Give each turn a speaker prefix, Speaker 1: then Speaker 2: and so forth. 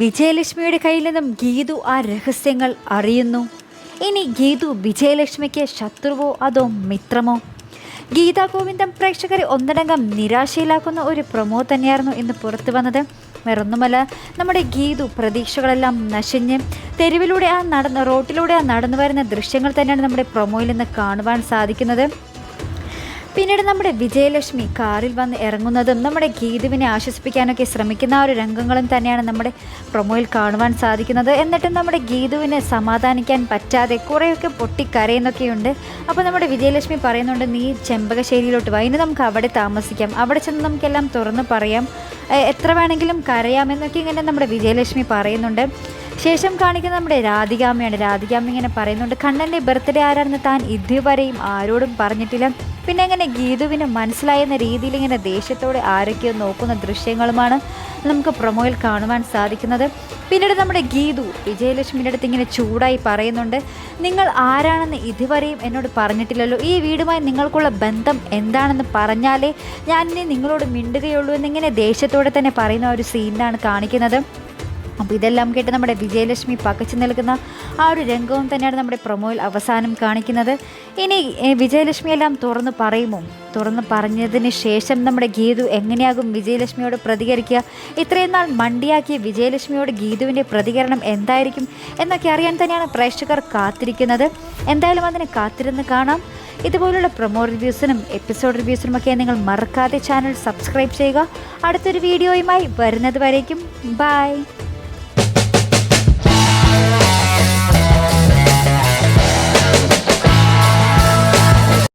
Speaker 1: വിജയലക്ഷ്മിയുടെ കയ്യിൽ നിന്നും ഗീതു ആ രഹസ്യങ്ങൾ അറിയുന്നു. ഇനി ഗീതു വിജയലക്ഷ്മിക്ക് ശത്രുവോ അതോ മിത്രമോ? ഗീതാ ഗോവിന്ദം പ്രേക്ഷകരെ ഒന്നടങ്കം നിരാശയിലാക്കുന്ന ഒരു പ്രൊമോ തന്നെയായിരുന്നു ഇന്ന് പുറത്തു വന്നത്. വേറൊന്നുമല്ല നമ്മുടെ ഗീതു പ്രതീക്ഷകളെല്ലാം നശിഞ്ഞ് തെരുവിലൂടെ ആ നടന്ന് റോട്ടിലൂടെ ആ നടന്നു വരുന്ന ദൃശ്യങ്ങൾ തന്നെയാണ് നമ്മുടെ പ്രൊമോയിൽ നിന്ന് കാണുവാൻ സാധിക്കുന്നത്. പിന്നീട് നമ്മുടെ വിജയലക്ഷ്മി കാറിൽ വന്ന് ഇറങ്ങുന്നതും നമ്മുടെ ഗീതുവിനെ ആശ്വസിപ്പിക്കാനൊക്കെ ശ്രമിക്കുന്ന ഒരു രംഗങ്ങളും തന്നെയാണ് നമ്മുടെ പ്രൊമോയിൽ കാണുവാൻ സാധിക്കുന്നത്. എന്നിട്ടും നമ്മുടെ ഗീതുവിനെ സമാധാനിക്കാൻ പറ്റാതെ കുറേയൊക്കെ പൊട്ടിക്കരയുന്നൊക്കെയുണ്ട്. അപ്പോൾ നമ്മുടെ വിജയലക്ഷ്മി പറയുന്നുണ്ട് നീ ചെമ്പകശ്ശേരിയിലോട്ട് വാ. നമുക്ക് അവിടെ താമസിക്കാം. അവിടെ ചെന്ന് നമുക്കെല്ലാം തുറന്ന് പറയാം. എത്ര വേണമെങ്കിലും കരയാമെന്നൊക്കെ ഇങ്ങനെ നമ്മുടെ വിജയലക്ഷ്മി പറയുന്നുണ്ട്. ശേഷം കാണിക്കുന്ന നമ്മുടെ രാധികാമ്മയാണ്. രാധികാമ്മ ഇങ്ങനെ പറയുന്നുണ്ട് കണ്ണന്റെ ബർത്ത്ഡേ ആരാണെന്ന് താൻ ഇതുവരെയും ആരോടും പറഞ്ഞിട്ടില്ല. പിന്നെ ഇങ്ങനെ ഗീതുവിന് മനസ്സിലായെന്ന രീതിയിൽ ഇങ്ങനെ ദേഷ്യത്തോടെ ആരൊക്കെയോ നോക്കുന്ന ദൃശ്യങ്ങളുമാണ് നമുക്ക് പ്രൊമോയിൽ കാണുവാൻ സാധിക്കുന്നത്. പിന്നീട് നമ്മുടെ ഗീതു വിജയലക്ഷ്മിയുടെ അടുത്ത് ഇങ്ങനെ ചൂടായി പറയുന്നുണ്ട് നിങ്ങൾ ആരാണെന്ന് ഇതുവരെയും എന്നോട് പറഞ്ഞിട്ടില്ലല്ലോ. ഈ വീടുമായി നിങ്ങൾക്കുള്ള ബന്ധം എന്താണെന്ന് പറഞ്ഞാലേ ഞാൻ ഇനി നിങ്ങളോട് മിണ്ടുകയുള്ളൂ എന്നിങ്ങനെ ദേഷ്യത്തോടെ തന്നെ പറയുന്ന ഒരു സീനാണ് കാണിക്കുന്നത്. അപ്പോൾ ഇതെല്ലാം കേട്ട് നമ്മുടെ വിജയലക്ഷ്മി പകച്ചു നിൽക്കുന്ന ആ ഒരു രംഗവും തന്നെയാണ് നമ്മുടെ പ്രൊമോയിൽ അവസാനം കാണിക്കുന്നത്. ഇനി വിജയലക്ഷ്മി എല്ലാം തുറന്ന് പറയുമോ? തുറന്ന് പറഞ്ഞതിന് ശേഷം നമ്മുടെ ഗീതു എങ്ങനെയാകും വിജയലക്ഷ്മിയോട് പ്രതികരിക്കുക? ഇത്രയും നാൾ മണ്ടിയാക്കിയ വിജയലക്ഷ്മിയോട് ഗീതുവിന്റെ പ്രതികരണം എന്തായിരിക്കും എന്നൊക്കെ അറിയാൻ തന്നെയാണ് പ്രേക്ഷകർ കാത്തിരിക്കുന്നത്. എന്തായാലും അതിനെ കാത്തിരുന്ന് കാണാം. ഇതുപോലുള്ള പ്രൊമോ റിവ്യൂസിനും എപ്പിസോഡ് റിവ്യൂസിനുമൊക്കെ നിങ്ങൾ മറക്കാതെ ചാനൽ സബ്സ്ക്രൈബ് ചെയ്യുക. അടുത്തൊരു വീഡിയോയുമായി വരുന്നത് വരേക്കും. ബൈ.